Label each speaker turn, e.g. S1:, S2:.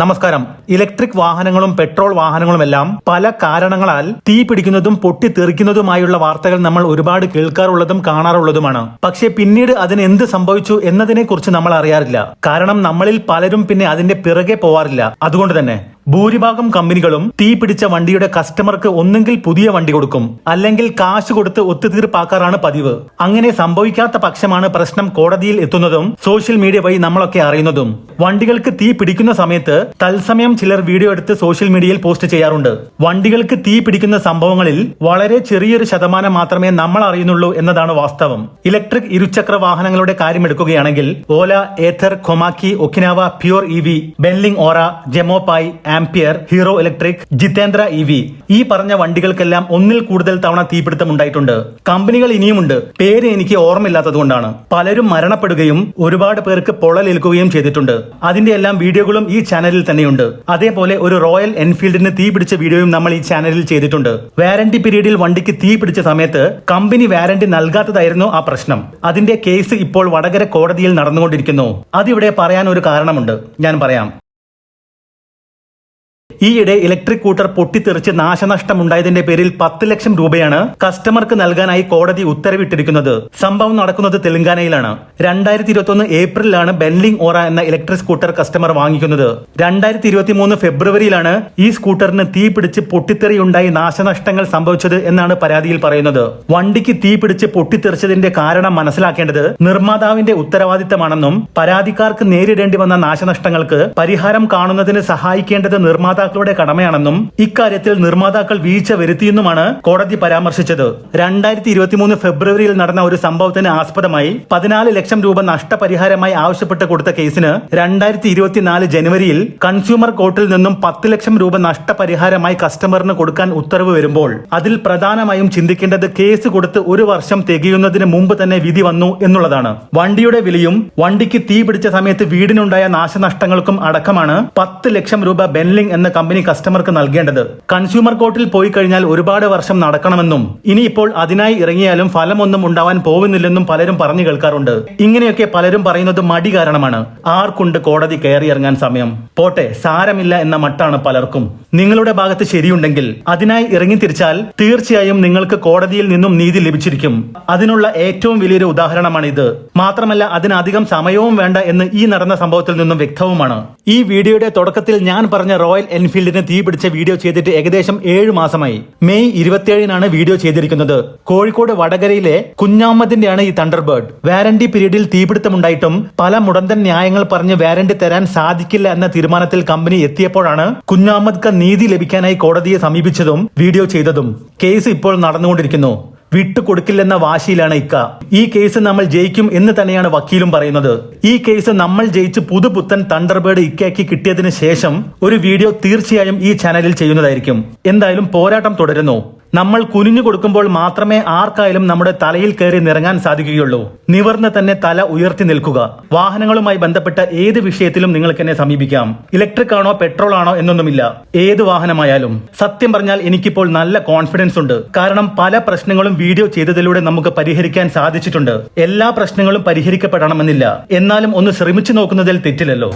S1: നമസ്കാരം. ഇലക്ട്രിക് വാഹനങ്ങളും പെട്രോൾ വാഹനങ്ങളും എല്ലാം പല കാരണങ്ങളാൽ തീ പിടിക്കുന്നതും പൊട്ടിത്തെറിക്കുന്നതുമായുള്ള വാർത്തകൾ നമ്മൾ ഒരുപാട് കേൾക്കാറുള്ളതും കാണാറുള്ളതുമാണ്. പക്ഷേ പിന്നീട് അതിന് എന്ത് സംഭവിച്ചു എന്നതിനെ കുറിച്ച് നമ്മൾ അറിയാറില്ല. കാരണം നമ്മളിൽ പലരും പിന്നെ അതിന്റെ പിറകെ പോവാറില്ല. അതുകൊണ്ട് തന്നെ ഭൂരിഭാഗം കമ്പനികളും തീ പിടിച്ച വണ്ടിയുടെ കസ്റ്റമർക്ക് ഒന്നെങ്കിൽ പുതിയ വണ്ടി കൊടുക്കും. അല്ലെങ്കിൽ കാശ് കൊടുത്ത് ഒത്തുതീർപ്പാക്കാറാണ് പതിവ്. അങ്ങനെ സംഭവിക്കാത്ത പക്ഷമാണ് പ്രശ്നം കോടതിയിൽ എത്തുന്നതും സോഷ്യൽ മീഡിയ വഴി നമ്മളൊക്കെ അറിയുന്നതും. വണ്ടികൾക്ക് തീ പിടിക്കുന്ന സമയത്ത് തത്സമയം ചിലർ വീഡിയോ എടുത്ത് സോഷ്യൽ മീഡിയയിൽ പോസ്റ്റ് ചെയ്യാറുണ്ട്. വണ്ടികൾക്ക് തീ പിടിക്കുന്ന സംഭവങ്ങളിൽ വളരെ ചെറിയൊരു ശതമാനം മാത്രമേ നമ്മൾ അറിയുന്നുള്ളൂ എന്നതാണ് വാസ്തവം. ഇലക്ട്രിക് ഇരുചക്ര വാഹനങ്ങളുടെ കാര്യമെടുക്കുകയാണെങ്കിൽ Ola Ather Komaki Okinawa Pure E V Benling Aura Gemopai Ampere Hero electric Jitendra E V ഈ പറഞ്ഞ വണ്ടികൾക്കെല്ലാം ഒന്നിൽ കൂടുതൽ തവണ തീപിടുത്തം ഉണ്ടായിട്ടുണ്ട്. കമ്പനികൾ ഇനിയുമുണ്ട്. പേര് എനിക്ക് ഓർമ്മയില്ലാത്തത് കൊണ്ടാണ് പലരും മരണപ്പെടുകയും ഒരുപാട് പേർക്ക് പൊള്ളലേൽക്കുകയും ചെയ്തിട്ടുണ്ട്. അതിന്റെ എല്ലാം വീഡിയോകളും ഈ ചാനലിൽ തന്നെയുണ്ട്. അതേപോലെ ഒരു റോയൽ എൻഫീൽഡിന് തീ പിടിച്ച വീഡിയോയും നമ്മൾ ഈ ചാനലിൽ ചെയ്തിട്ടുണ്ട്. വാരണ്ടി പീരീഡിൽ വണ്ടിക്ക് തീ പിടിച്ച സമയത്ത് കമ്പനി വാരണ്ടി നൽകാത്തതായിരുന്നു ആ പ്രശ്നം. അതിന്റെ കേസ് ഇപ്പോൾ വടകര കോടതിയിൽ നടന്നുകൊണ്ടിരിക്കുന്നു. അതിവിടെ പറയാൻ ഒരു കാരണമുണ്ട്. ഞാൻ പറയാം. ഈയിടെ ഇലക്ട്രിക് കൂട്ടർ പൊട്ടിത്തെറിച്ച് നാശനഷ്ടമുണ്ടായതിന്റെ പേരിൽ പത്ത് ലക്ഷം രൂപയാണ് കസ്റ്റമർക്ക് നൽകാനായി കോടതി ഉത്തരവിട്ടിരിക്കുന്നത്. സംഭവം നടക്കുന്നത് തെലങ്കാനയിലാണ്. രണ്ടായിരത്തി ഇരുപത്തി ഏപ്രിലാണ് ബെൻലിംഗ് ഓറ എന്ന ഇലക്ട്രിക് സ്കൂട്ടർ കസ്റ്റമർ വാങ്ങിക്കുന്നത്. രണ്ടായിരത്തി ഇരുപത്തി മൂന്ന് ഫെബ്രുവരിയിലാണ് ഈ സ്കൂട്ടറിന് തീ പിടിച്ച് പൊട്ടിത്തെറിയുണ്ടായി നാശനഷ്ടങ്ങൾ സംഭവിച്ചത് എന്നാണ് പരാതിയിൽ പറയുന്നത്. വണ്ടിക്ക് തീ പിടിച്ച് പൊട്ടിത്തെറിച്ചതിന്റെ കാരണം മനസ്സിലാക്കേണ്ടത് നിർമ്മാതാവിന്റെ ഉത്തരവാദിത്തമാണെന്നും പരാതിക്കാർക്ക് നേരിടേണ്ടി വന്ന നാശനഷ്ടങ്ങൾക്ക് പരിഹാരം കാണുന്നതിന് സഹായിക്കേണ്ടത് നിർമ്മാതാക്കളുടെ കടമയാണെന്നും ഇക്കാര്യത്തിൽ നിർമ്മാതാക്കൾ വീഴ്ച വരുത്തിയെന്നുമാണ് കോടതി പരാമർശിച്ചത്. രണ്ടായിരത്തി ഇരുപത്തിമൂന്ന് ഫെബ്രുവരിയിൽ നടന്ന ഒരു സംഭവത്തിന് ആസ്പദമായി പതിനാല് ലക്ഷം രൂപ നഷ്ടപരിഹാരമായി ആവശ്യപ്പെട്ട് കൊടുത്ത കേസിന് രണ്ടായിരത്തി ഇരുപത്തിനാല് ജനുവരിയിൽ കൺസ്യൂമർ കോർട്ടിൽ നിന്നും പത്ത് ലക്ഷം രൂപ നഷ്ടപരിഹാരമായി കസ്റ്റമറിന് കൊടുക്കാൻ ഉത്തരവ് വരുമ്പോൾ അതിൽ പ്രധാനമായും ചിന്തിക്കേണ്ടത് കേസ് കൊടുത്ത് ഒരു വർഷം തികയുന്നതിന് മുമ്പ് തന്നെ വിധി വന്നു എന്നുള്ളതാണ്. വണ്ടിയുടെ വിലയും വണ്ടിക്ക് തീ പിടിച്ച സമയത്ത് വീടിനുണ്ടായ നാശനഷ്ടങ്ങൾക്കും അടക്കമാണ് പത്ത് ലക്ഷം രൂപ ബെൻലിംഗ് എന്ന കമ്പനി കസ്റ്റമർക്ക് നൽകേണ്ടത്. കൺസ്യൂമർ കോർട്ടിൽ പോയി കഴിഞ്ഞാൽ ഒരുപാട് വർഷം നടക്കണമെന്നും ഇനിയിപ്പോൾ അതിനായി ഇറങ്ങിയാലും ഫലമൊന്നും ഉണ്ടാവാൻ പോകുന്നില്ലെന്നും പലരും പറഞ്ഞു കേൾക്കാറുണ്ട്. ഇങ്ങനെയൊക്കെ പലരും പറയുന്നത് മടി കാരണമാണ്. ആർക്കുണ്ട് കോടതി കയറി ഇറങ്ങാൻ സമയം? പോട്ടെ സാരമില്ല എന്ന മട്ടാണ് പലർക്കും. നിങ്ങളുടെ ഭാഗത്ത് ശരിയുണ്ടെങ്കിൽ അതിനായി ഇറങ്ങി തിരിച്ചാൽ തീർച്ചയായും നിങ്ങൾക്ക് കോടതിയിൽ നിന്നും നീതി ലഭിച്ചിരിക്കും. അതിനുള്ള ഏറ്റവും വലിയൊരു ഉദാഹരണമാണ് ഇത് മാത്രമല്ല അതിനധികം സമയവും വേണ്ട എന്ന് ഈ നടന്ന സംഭവത്തിൽ നിന്നും വ്യക്തവുമാണ്. ഈ വീഡിയോയുടെ തുടക്കത്തിൽ ഞാൻ പറഞ്ഞ റോയൽ എൻഫീൽഡിന് തീ പിടിച്ച വീഡിയോ ചെയ്തിട്ട് ഏകദേശം ഏഴ് മാസമായി. മെയ് ഇരുപത്തിയേഴിനാണ് വീഡിയോ ചെയ്തിരിക്കുന്നത്. കോഴിക്കോട് വടകരയിലെ കുഞ്ഞാമതിന്റെയാണ് ഈ തണ്ടർബേർഡ്. വാരണ്ടി പീരീഡിൽ തീപിടുത്തമുണ്ടായിട്ടും പല മുടന്തൻ ന്യായങ്ങൾ പറഞ്ഞ് വാരണ്ടി തരാൻ സാധിക്കില്ല എന്ന തീരുമാനത്തിൽ കമ്പനി എത്തിയപ്പോഴാണ് കുഞ്ഞാമ്മദ്ക്ക് നീതി ലഭിക്കാനായി കോടതിയെ സമീപിച്ചതും വീഡിയോ ചെയ്തതും. കേസ് ഇപ്പോൾ നടന്നുകൊണ്ടിരിക്കുന്നു. വിട്ടുകൊടുക്കില്ലെന്ന വാശിയിലാണ് ഇക്ക. ഈ കേസ് നമ്മൾ ജയിക്കും എന്ന് തന്നെയാണ് വക്കീലും പറയുന്നത്. ഈ കേസ് നമ്മൾ ജയിച്ച് പുതുപുത്തൻ തണ്ടർബേർഡ് ഇക്കയ്ക്ക് കിട്ടിയതിന് ശേഷം ഒരു വീഡിയോ തീർച്ചയായും ഈ ചാനലിൽ ചെയ്യുന്നതായിരിക്കും. എന്തായാലും പോരാട്ടം തുടരുന്നു. നമ്മൾ കുനിഞ്ഞു കൊടുക്കുമ്പോൾ മാത്രമേ ആർക്കായാലും നമ്മുടെ തലയിൽ കയറി നിറങ്ങാൻ സാധിക്കുകയുള്ളൂ. നിവർന്ന് തന്നെ തല ഉയർത്തി നിൽക്കുക. വാഹനങ്ങളുമായി ബന്ധപ്പെട്ട ഏത് വിഷയത്തിലും നിങ്ങൾക്ക് എന്നെ സമീപിക്കാം. ഇലക്ട്രിക് ആണോ പെട്രോൾ ആണോ എന്നൊന്നുമില്ല. ഏത് വാഹനമായാലും. സത്യം പറഞ്ഞാൽ എനിക്കിപ്പോൾ നല്ല കോൺഫിഡൻസ് ഉണ്ട്. കാരണം പല പ്രശ്നങ്ങളും വീഡിയോ ചെയ്തതിലൂടെ നമുക്ക് പരിഹരിക്കാൻ സാധിച്ചിട്ടുണ്ട്. എല്ലാ പ്രശ്നങ്ങളും പരിഹരിക്കപ്പെടണമെന്നില്ല. എന്നാലും ഒന്ന് ശ്രമിച്ചു നോക്കുന്നതിൽ തെറ്റില്ലല്ലോ.